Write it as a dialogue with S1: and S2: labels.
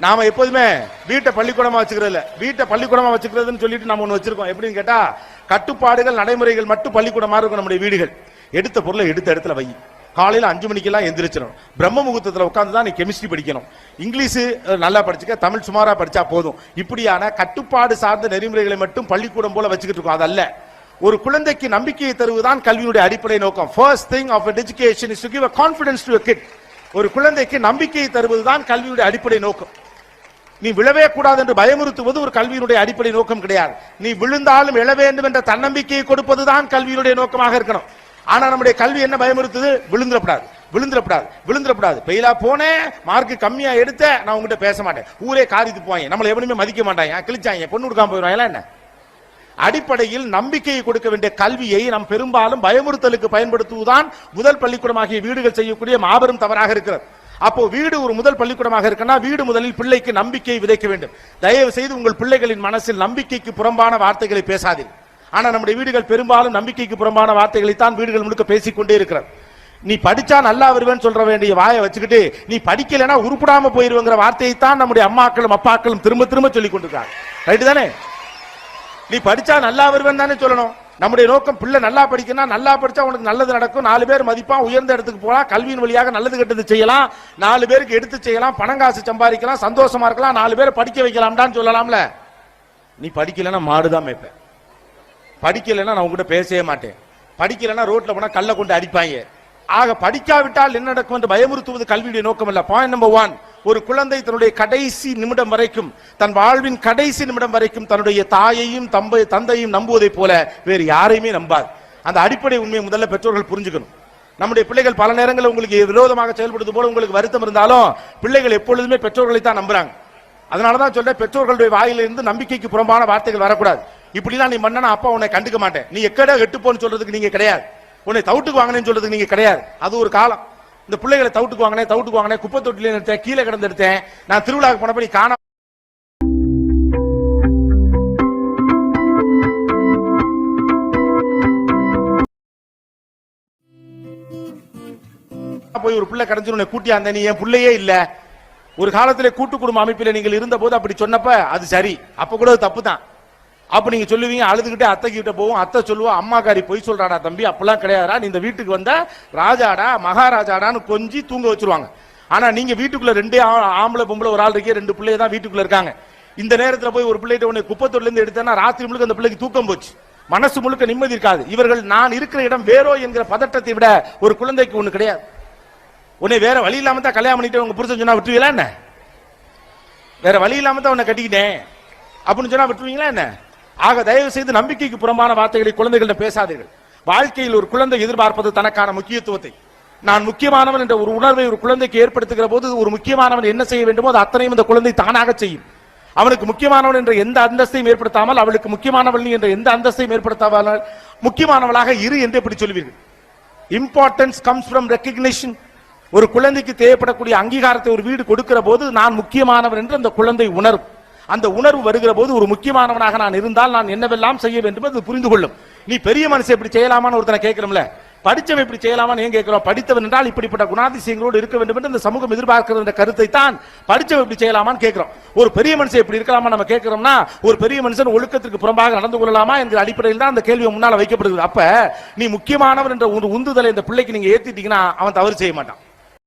S1: நாம எப்போதுமே வீட்டை பள்ளிக்கூடமா வச்சுக்கிறது இல்ல வீட்டை பள்ளிக்கூடமா வச்சுக்கிறதுன்னு சொல்லிட்டு நம்ம ஒன்று வச்சிருக்கோம். எப்படின்னு கேட்டா கட்டுப்பாடுகள் நடைமுறைகள் மட்டும் பள்ளிக்கூடமா இருக்கும் நம்முடைய வீடுகள். எடுத்த பொருளை எடுத்த இடத்துல வை. காலையில் அஞ்சு மணிக்கெல்லாம் எந்திரிச்சிடணும். பிரம்ம முகூர்த்தத்தில் உட்காந்து தான் நீ கெமிஸ்ட்ரி படிக்கணும். இங்கிலீஷு நல்லா படிச்சுக்க தமிழ் சுமாராக படித்தா போதும். இப்படியான கட்டுப்பாடு சார்ந்த நெறிமுறைகளை மட்டும் பள்ளிக்கூடம் போல வச்சுக்கிட்டு இருக்கோம். அதல்ல. ஒரு குழந்தைக்கு நம்பிக்கையை தருவதுதான் கல்வியினுடைய அடிப்படை நோக்கம். First thing of education is to give a confidence to kid ஒரு குழந்தைக்கு நம்பிக்கையை தருவதுதான் கல்வியுடைய அடிப்படை நோக்கம். நீ விழவே கூடாது என்று பயமுறுத்துவது ஒரு கல்வியினுடைய அடிப்படை நோக்கம் கிடையாது. நீ விழுந்தாலும் எழ வேண்டும் என்ற தன்னம்பிக்கையை கொடுப்பதுதான் கல்வியினுடைய நோக்கமாக இருக்கணும். ஆனா நம்முடைய கல்வி என்ன பயமுறுத்துது? விழுந்துடப்படாது. விழுந்துடப்படாது. விழுந்துடப்படாது. பெயிலா போனேன் மார்க் கம்மியா எடுத்த நான் உங்ககிட்ட பேச மாட்டேன். ஊரே காரித்து போவாங்க. நம்மளை எவனுமே மதிக்க மாட்டாங்க. கிழிச்சாங்க. பொண்ணு கொடுக்காம போயிடுவாங்க. என்ன? அடிப்படையில் நம்பிக்கையை கொடுக்க வேண்டிய கல்வியை நாம் பெரும்பாலும் பயமுறுத்தலுக்கு பயன்படுத்துவதுதான் முதல் பள்ளிக்கூடமாகிய வீடுகள் செய்யக்கூடிய மாபெரும் தவறாக இருக்கிறது. அப்போ வீடு ஒரு முதல் பள்ளிக்கூடமாக இருக்குன்னா வீடு முதலில் பிள்ளைக்கு நம்பிக்கையை விதைக்க வேண்டும். தயவு செய்து உங்கள் பிள்ளைகளின் மனசில் நம்பிக்கைக்கு புறம்பான வார்த்தைகளை பேசாதீர்கள் ஆனால் நம்முடைய வீடுகள் பெரும்பாலும் நம்பிக்கைக்கு புறம்பான வார்த்தைகளை தான் வீடுகள் முழுக்க பேசிக்கொண்டே இருக்கிறது நீ படிச்சா நல்லா வருவேன்னு சொல்ற வேண்டிய வாயை வச்சுக்கிட்டு நீ படிக்கலைன்னா உருப்பிடாம போயிருவேங்கிற வார்த்தையை தான் நம்முடைய அம்மாக்களும் அப்பாக்களும் திரும்ப திரும்ப சொல்லிக் கொண்டிருக்காங்க ரைட்டு தானே? நீ படிச்சா நல்லா வருவேன் தானே சொல்லணும். நம்முடைய நோக்கம் பிள்ளை நல்லா படிக்கணும் நல்லா படிச்சா உனக்கு நல்லது நடக்கும். நாலு பேர் மதிப்பான் உயர்ந்த இடத்துக்கு போகலாம் கல்வியின் வழியாக நல்லது கெட்டது செய்யலாம். நாலு பேருக்கு எடுத்து செய்யலாம் பணம் காசு சம்பாதிக்கலாம் சந்தோஷமா இருக்கலாம் நாலு பேர் படிக்க வைக்கலாம்டான்னு சொல்லலாம்ல. நீ படிக்கலைன்னா மாடுதான் மேய்ப்பேன். படிக்கலைன்னா நான் உங்ககிட்ட பேசவே மாட்டேன். படிக்கலைன்னா ரோட்டில் போனால் கல்லை கொண்டு அடிப்பாங்க. ஆக படிக்காவிட்டால் என்ன நடக்கும் என்று பயமுறுத்துவது கல்வியுடைய நோக்கம் இல்லை பாயிண்ட் நம்பர் ஒன் ஒரு குழந்தை தன்னுடைய கடைசி நிமிடம் வரைக்கும் தன் வாழ்வின் கடைசி நிமிடம் வரைக்கும் தன்னுடைய தாயையும் தம்பை தந்தையும் நம்புவதைப் போல வேறு யாரையுமே நம்பாது. அந்த அடிப்படை உண்மையை முதல்ல பெற்றோர்கள் புரிஞ்சுக்கணும். நம்முடைய பிள்ளைகள் பல நேரங்களில் உங்களுக்கு விரோதமாக செயல்படுவது போல உங்களுக்கு வருத்தம் இருந்தாலும் பிள்ளைகள் எப்பொழுதுமே பெற்றோர்களை தான் நம்புறாங்க. அதனால தான் சொல்றேன் பெற்றோர்களுடைய வாயிலிருந்து நம்பிக்கைக்கு புறம்பான வார்த்தைகள் வரக்கூடாது. இப்படிலாம் நீ மன்னனா அப்பா உன்னை கண்டுக்க மாட்டேன். நீ எக்கடா கெட்டுப்போன்னு சொல்றதுக்கு நீங்க கிடையாது. உன்னை தவிட்டுக்கு வாங்கினேன்னு சொல்றதுக்கு நீங்க கிடையாது. அது ஒரு காலம். இந்த பிள்ளைகளை தவிட்டுக்கு வாங்கினேன் தவிட்டுக்கு வாங்கினேன் குப்பை தொட்டில எடுத்தேன் கீழே கிடந்து எடுத்தேன். நான் திருவிழாவுக்கு போனபடி காண போய் ஒரு பிள்ளை கிடைச்சு உன்னை கூட்டியாந்த நீ என் பிள்ளையே இல்ல. ஒரு காலத்துல கூட்டு குடும்ப அமைப்பில் நீங்கள் இருந்த போது அப்படி சொன்னப்ப அது சரி. அப்ப கூட தப்பு தான் அப்போ நீங்கள் சொல்லுவீங்க அழுதுகிட்டே அத்தை கிட்ட போவோம் அத்தை சொல்லுவோம் அம்மாக்காரி பொய் சொல்கிறாடா தம்பி அப்பெல்லாம் கிடையாதா நீ இந்த வீட்டுக்கு வந்தா ராஜாடா மகாராஜாடான்னு கொஞ்சி தூங்க வச்சுருவாங்க. ஆனால் நீங்கள் வீட்டுக்குள்ளே ரெண்டே ஆம்பளை பொம்பளை ஒரு ஆள் இருக்கே ரெண்டு பிள்ளைய தான் வீட்டுக்குள்ளே இருக்காங்க. இந்த நேரத்தில் போய் ஒரு பிள்ளைகிட்ட உன்னை குப்பத்தொட்டிலேருந்து எடுத்தேன்னா ராத்திரி முழுக்க அந்த பிள்ளைக்கு தூக்கம் போச்சு. மனசு முழுக்க நிம்மதி இருக்காது. இவர்கள் நான் இருக்கிற இடம் வேறோ என்கிற பதட்டத்தை விட ஒரு குழந்தைக்கு ஒன்று கிடையாது. உன்னை வேற வழி இல்லாமல் தான் கல்யாணம் பண்ணிட்டு உங்க புருஷன் சொன்னா விட்டுவீங்களா என்ன? வேற வழி இல்லாமல் தான் உன்னை கட்டிக்கிட்டேன். அப்படின்னு சொன்னா விட்டுருவீங்களா என்ன? ஆக தயவு செய்து நம்பிக்கைக்கு புறம்பான வார்த்தைகளை குழந்தைகளிடம் பேசாதீர்கள். வாழ்க்கையில் ஒரு குழந்தை எதிர்பார்ப்பது தனக்கான முக்கியத்துவத்தை. நான் முக்கியமானவன் என்ற ஒரு உணர்வை ஒரு குழந்தைக்கு ஏற்படுத்துகிற போது ஒரு முக்கியமானவன் என்ன செய்ய வேண்டுமோ அது அத்தனையும் இந்த குழந்தை தானாக செய்யும். அவனுக்கு முக்கியமானவன் என்ற எந்த அந்தஸ்தையும் ஏற்படுத்தாமல் அவளுக்கு முக்கியமானவள் என்ற எந்த அந்தஸ்தையும் ஏற்படுத்தாமல் முக்கியமானவளாக இரு என்று எப்படி சொல்வீர்கள். இம்பார்ட்டன்ஸ் கம்ஸ் ஃப்ரம் ரெக்கக்னிஷன் ஒரு குழந்தைக்கு தேவைப்படக்கூடிய அங்கீகாரத்தை ஒரு வீடு கொடுக்கிற போது நான் முக்கியமானவன் என்று அந்த குழந்தை உணரும். அந்த உணர்வு வருகிற போது ஒரு முக்கியமானவனாக நான் இருந்தால் நான் என்னவெல்லாம் செய்ய வேண்டும் அது புரிந்து கொள்ளும். நீ பெரிய மனுஷன் இப்படி செய்யலாமான்னு ஒருத்தனை கேட்கிறோம்ல? படித்தவன் இப்படி செய்யலாமான்னு ஏன் கேட்கிறோம்? படித்தவன் என்றால் இப்படிப்பட்ட குணாதிசயங்களோடு இருக்க வேண்டும் என்று இந்த சமூகம் எதிர்பார்க்கிற கருத்தை தான் படித்தவன் இப்படி செய்யலாமான்னு கேட்கிறோம். ஒரு பெரிய மனுஷன் இப்படி இருக்கலாமா நம்ம கேட்கிறோம்னா ஒரு பெரிய மனுஷன் ஒழுக்கத்திற்கு புறம்பாக நடந்து கொள்ளலாமா என்கிற அடிப்படையில் தான் அந்த கேள்வி முன்னால் வைக்கப்படுகிறது. அப்ப நீ முக்கியமானவன் என்ற ஒரு உந்துதலை இந்த பிள்ளைக்கு நீங்க ஏத்திட்டீங்கன்னா அவன் தவறு செய்ய மாட்டான்.